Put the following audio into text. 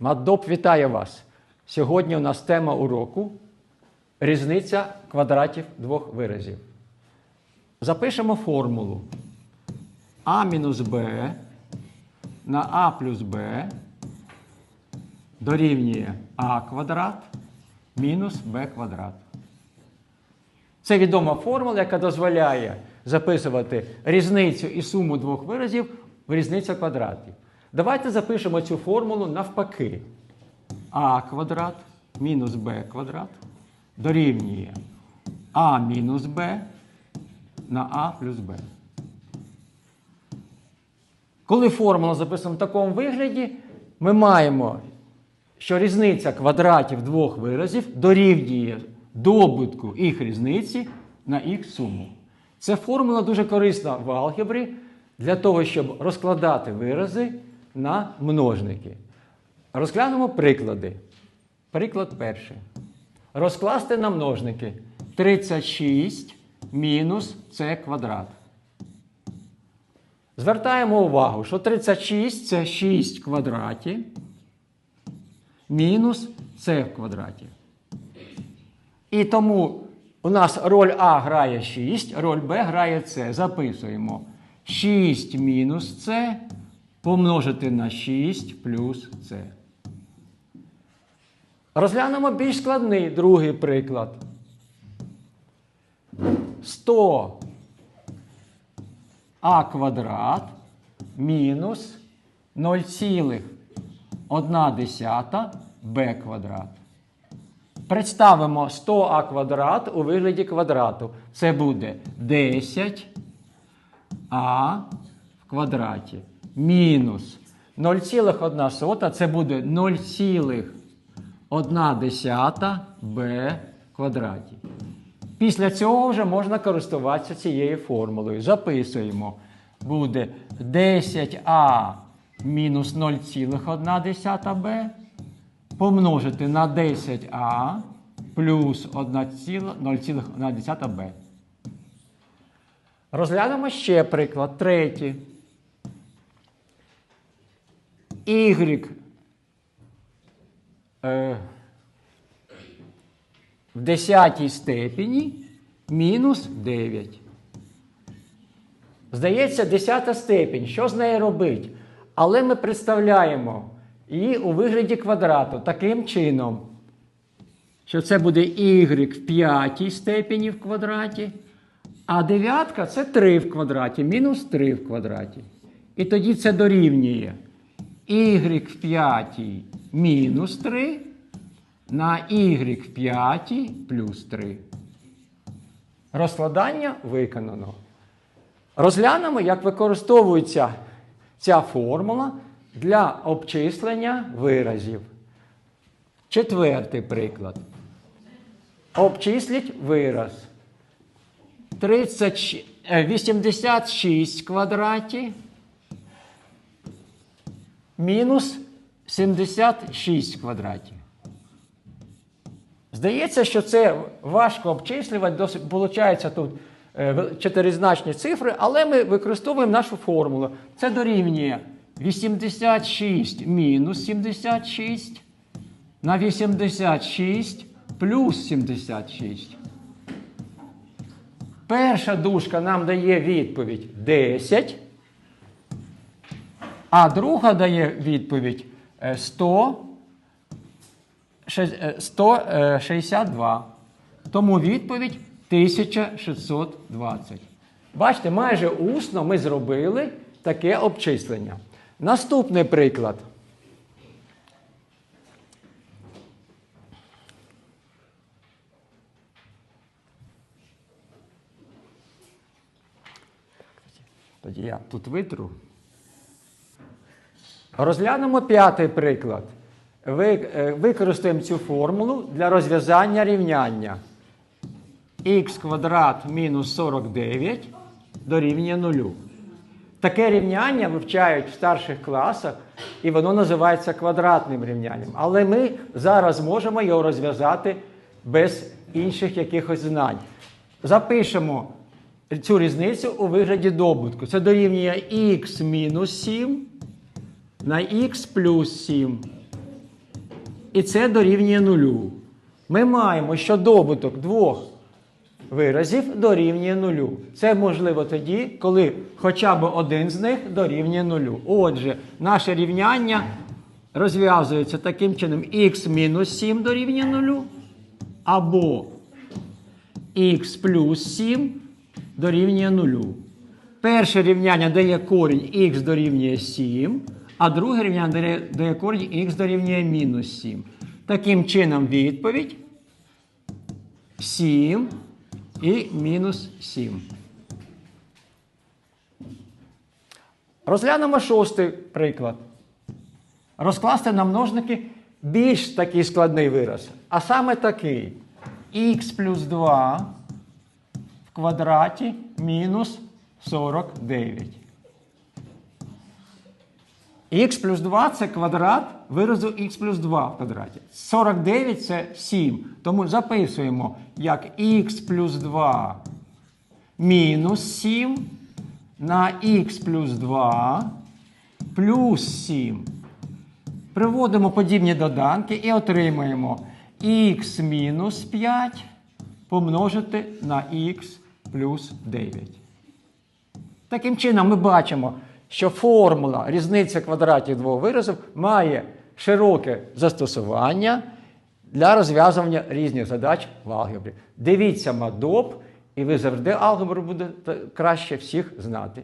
Маддоп вітає вас! Сьогодні у нас тема уроку різниця квадратів двох виразів. Запишемо формулу а мінус b на а плюс b дорівнює а квадрат мінус b квадрат. Це відома формула, яка дозволяє записувати різницю і суму двох виразів в різницю квадратів. Давайте запишемо цю формулу навпаки. а квадрат мінус b квадрат дорівнює а мінус b на а плюс b. Коли формула записана в такому вигляді, ми маємо, що різниця квадратів двох виразів дорівнює добутку їх різниці на їх суму. Ця формула дуже корисна в алгебрі для того, щоб розкладати вирази на множники. Розглянемо приклади. Приклад перший. Розкласти на множники 36 мінус c квадрат. Звертаємо увагу, що 36 це 6 квадратів мінус c в квадраті. І тому у нас роль А грає 6, роль Б грає С. Записуємо 6 мінус С помножити на 6 плюс С. Розглянемо більш складний другий приклад. 100 а квадрат мінус 0,1 б квадрат. Представимо 100а квадрат у вигляді квадрату. Це буде 10а в квадраті мінус 0,1 це буде 0,1 b квадраті. Після цього вже можна користуватися цією формулою. Записуємо. Буде 10а мінус 0,1b помножити на 10а плюс 0,1b. Розглянемо ще приклад. Третій. Y е, в десятій степені мінус 9. Здається, десята степень. Що з нею робить? Але ми представляємо її у вигляді квадрату таким чином, що це буде y в п'ятій степені в квадраті, а дев'ятка це 3 в квадраті, мінус 3 в квадраті. І тоді це дорівнює y в п'ятій мінус 3 на y в п'ятій плюс 3. Розкладання виконано. Розглянемо, як використовується ця формула для обчислення виразів. Четвертий приклад. Обчисліть вираз. 30, 86 в квадраті мінус 76 в квадраті. Здається, що це важко обчислювати, досить виходить тут е, чотиризначні цифри, але ми використовуємо нашу формулу. Це дорівнює 86 мінус 76 на 86 плюс 76. Перша дужка нам дає відповідь 10, а друга дає відповідь е, 100. 162. Тому відповідь 1620. Бачите, майже усно ми зробили таке обчислення. Наступний приклад. Тоді я тут витру. Розглянемо п'ятий приклад. Е, Використаємо цю формулу для розв'язання рівняння. х квадрат мінус 49 дорівнює нулю. Таке рівняння вивчають в старших класах, і воно називається квадратним рівнянням. Але ми зараз можемо його розв'язати без інших якихось знань. Запишемо цю різницю у вигляді добутку. Це дорівнює х мінус 7 на х плюс 7 і це дорівнює нулю. Ми маємо, що добуток двох виразів дорівнює нулю. Це можливо тоді, коли хоча б один з них дорівнює нулю. Отже, наше рівняння розв'язується таким чином: х мінус 7 дорівнює нулю, або х плюс 7 дорівнює нулю. Перше рівняння дає корінь х дорівнює 7, а друге рівняння дає корінь х дорівнює мінус 7. Таким чином, відповідь 7 і мінус 7. Розглянемо шостий приклад. Розкласти на множники більш такий складний вираз. А саме такий х плюс 2 в квадраті мінус 49. Х плюс 2 це квадрат виразу х плюс 2 в квадраті. 49 це 7. Тому записуємо як х плюс 2 мінус 7 на х плюс 2 плюс 7. Приводимо подібні доданки і отримаємо х мінус 5 помножити на х плюс 9. Таким чином, ми бачимо, що формула різниця квадратів двох виразів має широке застосування для розв'язування різних задач в алгебрі. Дивіться мадоп, і ви завжди алгебру будете краще всіх знати.